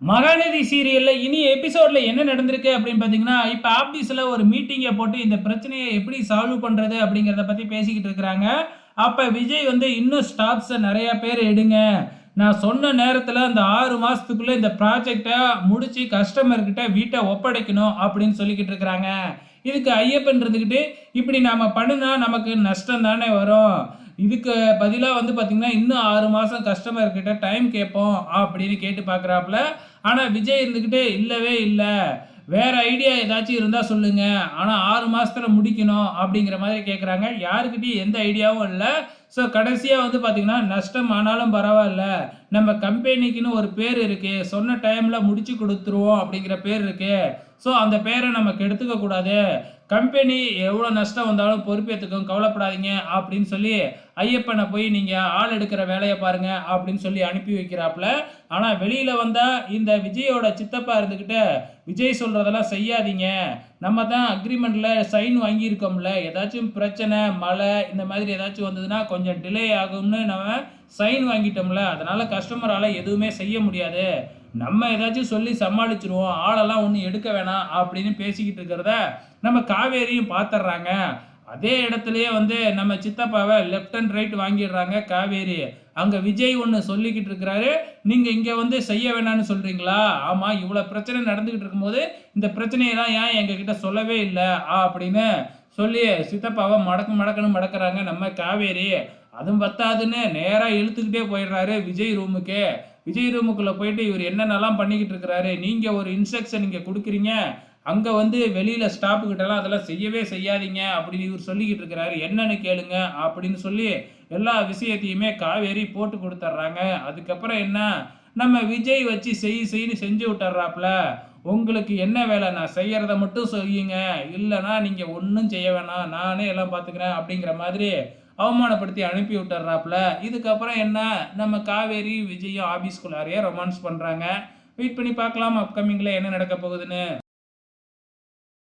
மகாநதி சீரியலில் இனி எபிசோடில் என்ன நடந்திருக்கு அப்படின்னு பார்த்தீங்கன்னா, இப்போ ஆபீஸ்ல ஒரு மீட்டிங்கை போட்டு இந்த பிரச்சனையை எப்படி சால்வ் பண்ணுறது அப்படிங்கிறத பற்றி பேசிக்கிட்டு இருக்கிறாங்க. அப்போ விஜய் வந்து இன்னும் ஸ்டாஃப்ஸை நிறையா பேர் எடுங்க. நான் சொன்ன நேரத்தில் அந்த ஆறு மாதத்துக்குள்ளே இந்த ப்ராஜெக்டை முடித்து கஸ்டமர்கிட்ட வீட்டை ஒப்படைக்கணும் அப்படின்னு சொல்லிக்கிட்டு இருக்கிறாங்க. இதுக்கு ஐயப்பன் இருந்துக்கிட்டு இப்படி நாம் பண்ணுனா நமக்கு நஷ்டம் தானே வரும். இதுக்கு பதிலாக வந்து பார்த்தீங்கன்னா, இன்னும் ஆறு மாதம் கஸ்டமர்கிட்ட டைம் கேட்போம் அப்படின்னு கேட்டு பார்க்குறாப்புல. ஆனால் விஜய் இருந்துக்கிட்டே இல்லவே இல்லை வேறு ஐடியா ஏதாச்சும் இருந்தால் சொல்லுங்கள் ஆனால் ஆறு மாதத்தில் முடிக்கணும் அப்படிங்கிற மாதிரி கேட்குறாங்க. யாருக்கிட்டையும் எந்த ஐடியாவும் இல்லை ஸோ கடைசியாக வந்து பார்த்திங்கன்னா நஷ்டம் ஆனாலும் பரவாயில்ல நம்ம கம்பெனிக்குன்னு ஒரு பேர் இருக்குது சொன்ன டைமில் முடிச்சு கொடுத்துருவோம் அப்படிங்கிற பேர் இருக்குது ஸோ அந்த பேரை நம்ம கெடுத்துக்க கூடாது. கம்பெனி எவ்வளோ நஷ்டம் வந்தாலும் பொறுப்பேற்றுக்கும் கவலைப்படாதீங்க அப்படின்னு சொல்லி, ஐயப்பனை போய் நீங்கள் ஆள் எடுக்கிற வேலையை பாருங்க அப்படின்னு சொல்லி அனுப்பி வைக்கிறாப்புல. ஆனால் வெளியில் வந்தால் இந்த விஜயோட சித்தப்பா இருந்துக்கிட்டு விஜய் சொல்கிறதெல்லாம் செய்யாதீங்க. நம்ம தான் அக்ரிமெண்ட்டில் சைன் வாங்கியிருக்கோம்ல. ஏதாச்சும் பிரச்சனை, மழை இந்த மாதிரி ஏதாச்சும் வந்ததுன்னா கொஞ்சம் டிலே ஆகும்னு நம்ம சைன் வாங்கிட்டோம்ல. அதனால் கஸ்டமரால் எதுவுமே செய்ய முடியாது. நம்ம ஏதாச்சும் சொல்லி சமாளிச்சிருவோம் ஆளெல்லாம் ஒன்றும் எடுக்க வேணாம் அப்படின்னு பேசிக்கிட்டு இருக்கிறத, நம்ம காவேரியும் பார்த்துட்றாங்க அதே இடத்துலயே வந்து நம்ம சித்தப்பாவை லெஃப்ட் அண்ட் ரைட் வாங்கிடுறாங்க காவேரி. அங்க விஜய் ஒண்ணு சொல்லிக்கிட்டு இருக்கிறாரு. நீங்க இங்க வந்து செய்ய வேணாம்னு சொல்றீங்களா? ஆமா இவ்வளோ பிரச்சனை நடந்துகிட்டு இருக்கும்போது, இந்த பிரச்சனையெல்லாம் ஏன் எங்ககிட்ட சொல்லவே இல்லை ஆ அப்படின்னு சொல்லி சித்தப்பாவை மடக்கு மடக்குன்னு மடக்குறாங்க நம்ம காவேரி. அதுவும் பத்தாதுன்னு நேரா இழுத்துக்கிட்டே போயிடுறாரு விஜய் ரூமுக்கு. விஜய் ரூமுக்குள்ள போயிட்டு இவர் என்னென்னலாம் பண்ணிக்கிட்டு இருக்கிறாரு. நீங்க ஒரு இன்ஸ்ட்ரக்ஷன் இங்க கொடுக்குறீங்க அங்கே வந்து வெளியில் ஸ்டாப்புக்கிட்டலாம் அதெல்லாம் செய்யவே செய்யாதீங்க அப்படின்னு இவர் சொல்லிக்கிட்டு இருக்கிறாரு. என்னன்னு கேளுங்க அப்படின்னு சொல்லி எல்லா விஷயத்தையுமே காவேரி போட்டு கொடுத்துட்றாங்க அதுக்கப்புறம் என்ன, நம்ம விஜய் வச்சு செய் செய்னு செஞ்சு விட்டுறாப்புல உங்களுக்கு என்ன வேலை? நான் செய்கிறத மட்டும் சொல்லிங்க இல்லைனா நீங்கள் ஒன்றும் செய்ய வேணாம். நானே எல்லாம் பார்த்துக்கிறேன் அப்படிங்கிற மாதிரி அவமானப்படுத்தி அனுப்பி விட்டுறாப்புல இதுக்கப்புறம் என்ன, நம்ம காவேரி, விஜயும் ஆஃபீஸ்குள்ளாரையே ரொமான்ஸ் பண்ணுறாங்க வெயிட் பண்ணி பார்க்கலாம் அப்கமிங்கில் என்ன நடக்க போகுதுன்னு.